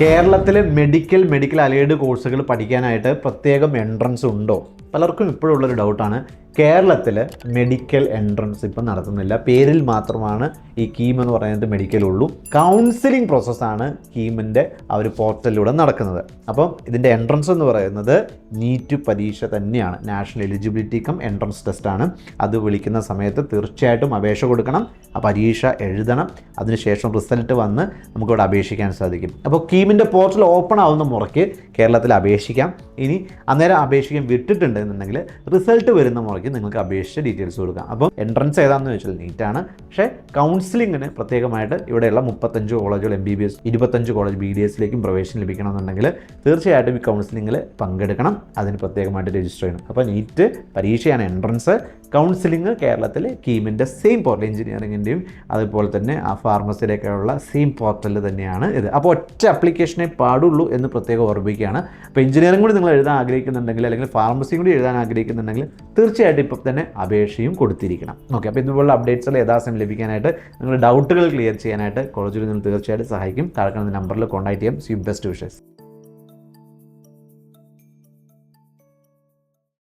കേരളത്തിൽ medical medical allied കോഴ്സുകൾ പഠിക്കാനായിട്ട് പ്രത്യേകം എൻട്രൻസ് ഉണ്ടോ? പലർക്കും ഇപ്പോഴുള്ളൊരു ഡൗട്ടാണ് കേരളത്തിൽ മെഡിക്കൽ എൻട്രൻസ് ഇപ്പം നടത്തുന്നില്ല. പേരിൽ മാത്രമാണ് ഈ കീം എന്ന് പറയുന്നത് മെഡിക്കൽ ഉള്ളൂ. കൗൺസിലിംഗ് പ്രോസസ്സാണ് കീമിന്റെ ആ ഒരു പോർട്ടലിലൂടെ നടക്കുന്നത്. അപ്പം ഇതിന്റെ എൻട്രൻസ് എന്ന് പറയുന്നത് നീറ്റ് പരീക്ഷ തന്നെയാണ്. നാഷണൽ എലിജിബിലിറ്റി കം എൻട്രൻസ് ടെസ്റ്റാണ് അത് വിളിക്കുന്ന സമയത്ത് തീർച്ചയായിട്ടും അപേക്ഷ കൊടുക്കണം. ആ പരീക്ഷ എഴുതണം. അതിനുശേഷം റിസൾട്ട് വന്ന് നമുക്കിവിടെ അപേക്ഷിക്കാൻ സാധിക്കും. അപ്പോൾ കീമിന്റെ പോർട്ടൽ ഓപ്പൺ ആവുന്ന മുറയ്ക്ക് കേരളത്തിൽ അപേക്ഷിക്കാം. ഇനി അന്നേരം അപേക്ഷിക്കാൻ വിട്ടിട്ടുണ്ട് എന്നുണ്ടെങ്കിൽ റിസൾട്ട് വരുന്ന മുറയ്ക്ക് നിങ്ങൾക്ക് അപേക്ഷിച്ച് ഡീറ്റെയിൽസ് കൊടുക്കാം. അപ്പോൾ എൻട്രൻസ് ഏതാണെന്ന് ചോദിച്ചാൽ നീറ്റാണ് പക്ഷേ കൗൺസിലിങ്ങിന് പ്രത്യേകമായിട്ട് ഇവിടെയുള്ള മുപ്പത്തഞ്ച് കോളേജുകൾ എം ബി ബി എസ് ഇരുപത്തഞ്ച് കോളേജ് ബി ഡി എസിലേക്കും പ്രവേശനം ലഭിക്കണമെന്നുണ്ടെങ്കിൽ തീർച്ചയായിട്ടും ഈ കൗൺസിലിങ്ങിൽ പങ്കെടുക്കണം. അതിന് പ്രത്യേകമായിട്ട് രജിസ്റ്റർ ചെയ്യണം. അപ്പോൾ നീറ്റ് പരീക്ഷയാണ് എൻട്രൻസ് കൗൺസിലിംഗ് കേരളത്തിൽ കീമിന്റെ സെയിം പോർട്ടൽ എഞ്ചിനീയറിങ്ങിന്റെയും അതുപോലെ തന്നെ ആ ഫാർമസിയിലേക്കുള്ള സെയിം പോർട്ടൽ തന്നെയാണ് ഇത്. അപ്പോൾ ഒറ്റ അപ്ലിക്കേഷനെ പാടുള്ളൂ എന്ന് പ്രത്യേകം ഓർമ്മിക്കുകയാണ് അപ്പോൾ എഞ്ചിനീയറിംഗ് കൂടി നിങ്ങൾ എഴുതാൻ ആഗ്രഹിക്കുന്നുണ്ടെങ്കിൽ അല്ലെങ്കിൽ ഫാർമസിയും കൂടി എഴുതാൻ ആഗ്രഹിക്കുന്നുണ്ടെങ്കിൽ തീർച്ചയായിട്ടും ഇപ്പം തന്നെ അപേക്ഷയും കൊടുത്തിരിക്കണം. ഓക്കെ അപ്പോൾ ഇതുപോലുള്ള അപ്ഡേറ്റ്സുകൾ യഥാസമയം ലഭിക്കാനായിട്ട് നിങ്ങളുടെ ഡൗട്ടുകൾ ക്ലിയർ ചെയ്യാനായിട്ട് കോളേജിൽ നിങ്ങൾ തീർച്ചയായിട്ടും സഹായിക്കും. താഴെ നമ്പറിൽ കോൺടാക്ട് ചെയ്യാം. C best wishes